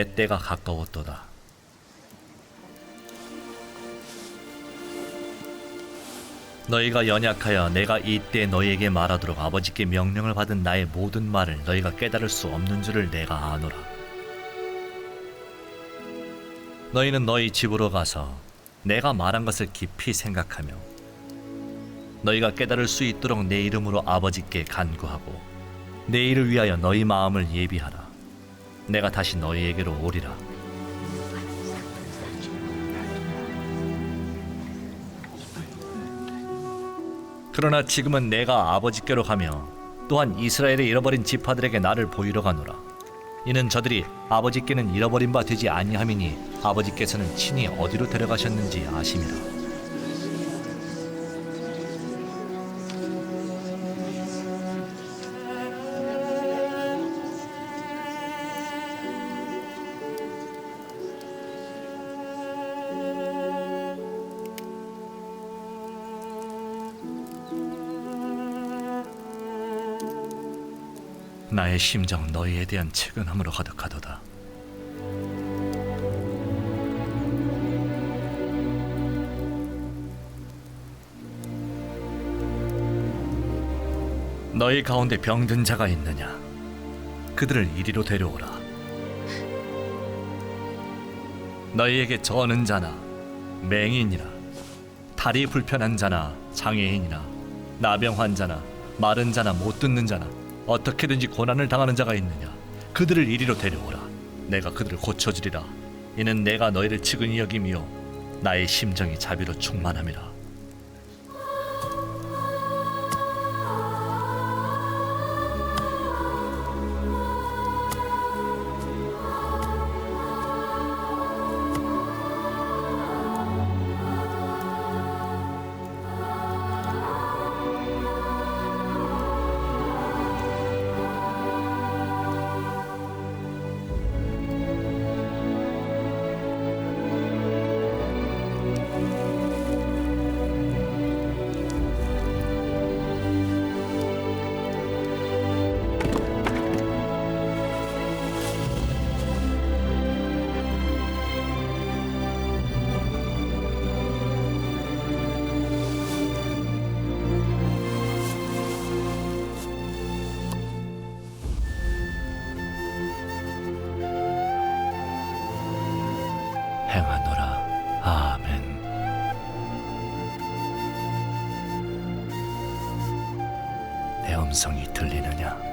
내 때가 가까웠도다. 너희가 연약하여 내가 이때 너희에게 말하도록 아버지께 명령을 받은 나의 모든 말을 너희가 깨달을 수 없는 줄을 내가 아노라. 너희는 너희 집으로 가서 내가 말한 것을 깊이 생각하며 너희가 깨달을 수 있도록 내 이름으로 아버지께 간구하고 내 일을 위하여 너희 마음을 예비하라. 내가 다시 너희에게로 오리라. 그러나 지금은 내가 아버지께로 가며 또한 이스라엘의 잃어버린 지파들에게 나를 보이러 가노라. 이는 저들이 아버지께는 잃어버린 바 되지 아니함이니 아버지께서는 친히 어디로 데려가셨는지 아심이라. 나의 심정 너희에 대한 측은함으로 가득하도다. 너희 가운데 병든 자가 있느냐? 그들을 이리로 데려오라. 너희에게 저는 자나? 맹인이나 다리 불편한 자나? 장애인이나? 나병 환자나? 마른 자나? 못 듣는 자나 어떻게든지 고난을 당하는 자가 있느냐? 그들을 이리로 데려오라. 내가 그들을 고쳐주리라. 이는 내가 너희를 측은히 여김이요. 나의 심정이 자비로 충만함이라 행하노라. 아멘. 내 음성이 들리느냐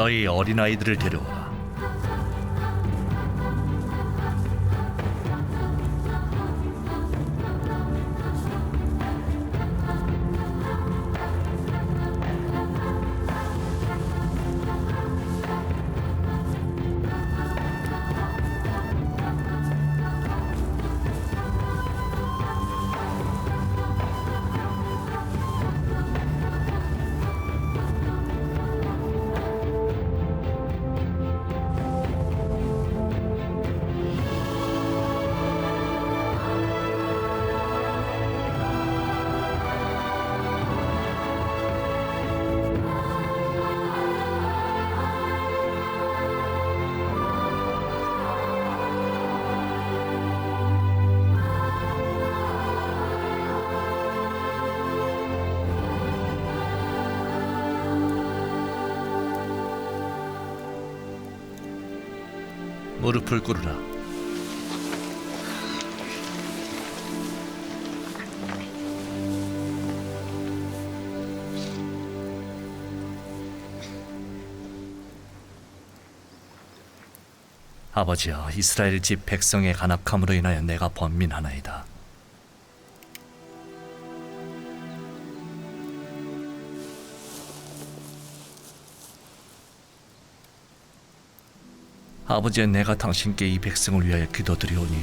너희 어린아이들을 데려오 무릎을 꿇으라. 아버지여 이스라엘 집 백성의 간악함으로 인하여 내가 번민하나이다 아버지여 내가 당신께 이 백성을 위하여 기도드리오니.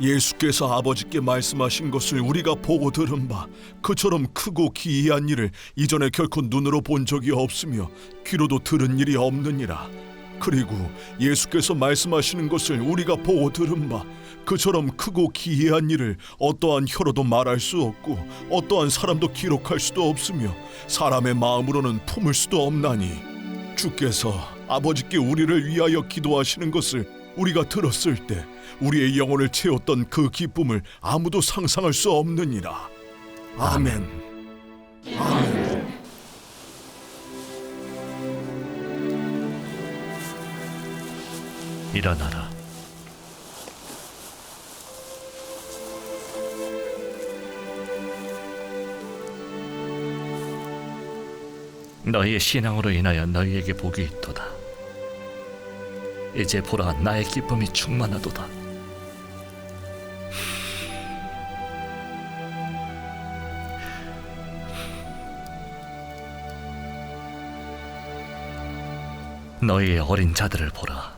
예수께서 아버지께 말씀하신 것을 우리가 보고 들은 바 그처럼 크고 기이한 일을 이전에 결코 눈으로 본 적이 없으며 귀로도 들은 일이 없느니라. 그리고 예수께서 말씀하시는 것을 우리가 보고 들은 바 그처럼 크고 기이한 일을 어떠한 혀로도 말할 수 없고 어떠한 사람도 기록할 수도 없으며 사람의 마음으로는 품을 수도 없나니 주께서 아버지께 우리를 위하여 기도하시는 것을 우리가 들었을 때 우리의 영혼을 채웠던 그 기쁨을 아무도 상상할 수 없느니라. 아멘. 일어나라 너희의 신앙으로 인하여 너희에게 복이 있도다 이제 보라 나의 기쁨이 충만하도다. 너희의 어린 자들을 보라